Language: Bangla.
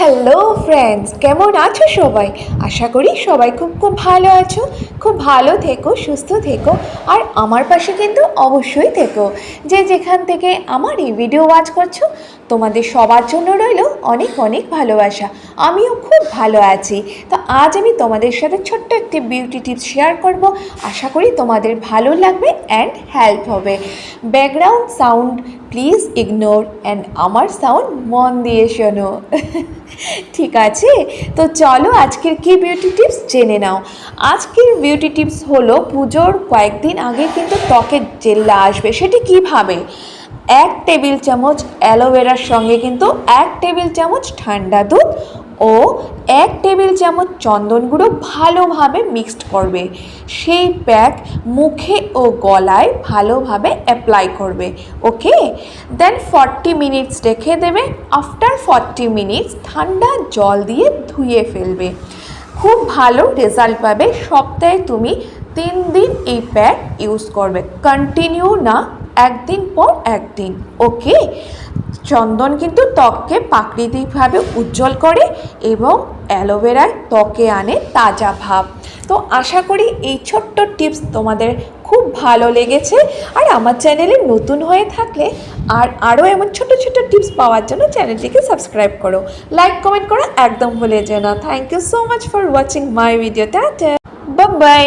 হ্যালো ফ্রেন্ডস কেমন আছো সবাই? আশা করি সবাই খুব খুব ভালো আছো। খুব ভালো থেকো, সুস্থ থেকো, আর আমার পাশে কিন্তু অবশ্যই থেকো। যে যেখান থেকে আমার এই ভিডিও ওয়াচ করছ, তোমাদের সবার জন্য রইল অনেক অনেক ভালোবাসা। আমিও খুব ভালো আছি। তো আজ আমি তোমাদের সাথে ছোট্ট একটি বিউটি টিপস শেয়ার করব। আশা করি তোমাদের ভালো লাগবে অ্যান্ড হেল্প হবে। Background sound please ignore and আমার সাউন্ড মন দিয়ে শোনো। ঠিক আছে? তো চলো আজকের কি বিউটি টিপস জেনে নাও। আজকের বিউটি টিপস হলো পুজোর কয়েকদিন আগে কিন্তু ত্বকের জেল্লা আসবে। সেটি কীভাবে? এক টেবিল চামচ অ্যালোভেরার সঙ্গে কিন্তু এক টেবিল চামচ ঠান্ডা দুধ ও এক টেবিল চামচ চন্দন গুঁড়ো ভালোভাবে মিক্সড করবে। সেই প্যাক মুখে ও গলায় ভালোভাবে অ্যাপ্লাই করবে। ওকে? দেন ফর্টি মিনিটস রেখে দেবে। আফটার ফর্টি মিনিটস ঠান্ডা জল দিয়ে ধুয়ে ফেলবে। খুব ভালো রেজাল্ট পাবে। সপ্তাহে তুমি তিন দিন এই প্যাক ইউজ করবে। কন্টিনিউ না একদিন পর একদিন, ওকে? চন্দন কিন্তু ত্বককে প্রাকৃতিকভাবে উজ্জ্বল করে এবং অ্যালোভেরায় ত্বকে আনে তাজা ভাব। তো আশা করি এই ছোট্ট টিপস তোমাদের খুব ভালো লেগেছে। আর আমার চ্যানেলে নতুন হয়ে থাকলে আর আরও এমন ছোট ছোট টিপস পাওয়ার জন্য চ্যানেলটিকে সাবস্ক্রাইব করো। লাইক, কমেন্ট করো একদম ভুলে যেও না। Thank you so much for watching my video tata bye